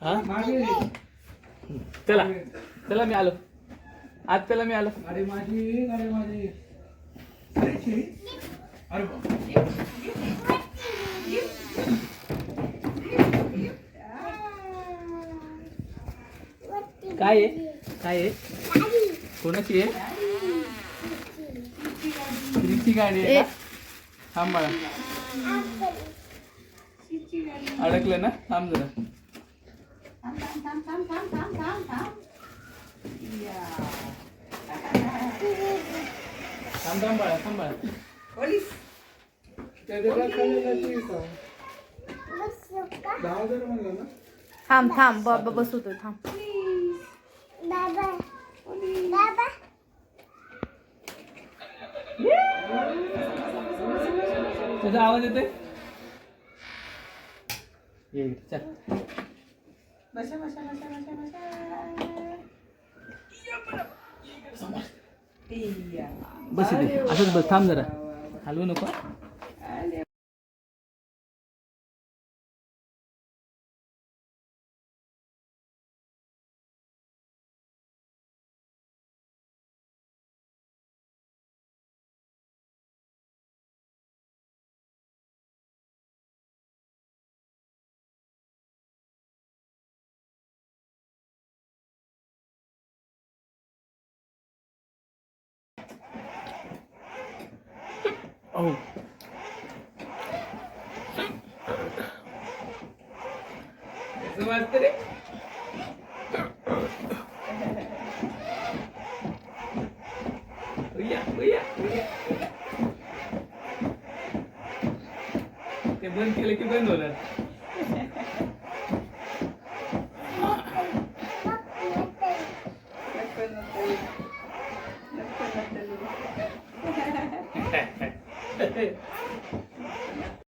हा? चला. चला मी आलो. आज चला मी आलो. गाडी माझी गाडी माझी. अरे अरे. काय आहे? काय आहे? कोणाची आहे? स्त्रीची गाडी आहे? थांब बाळा अडकलं ना? थांब जरा. थांब थांब थांब बाळा त्याच्याखाली जाते का? दहा हजार म्हणलं ना? थांब थांब बाबा. बसवतो थांब तुझा आवाज येतोय? ये चल. बस इथे. असंच बस थांब जरा. हलवू नको. हो. ओ कसं वाटतं रे. उया, उया, ते बंद केलं की बंद होणार. で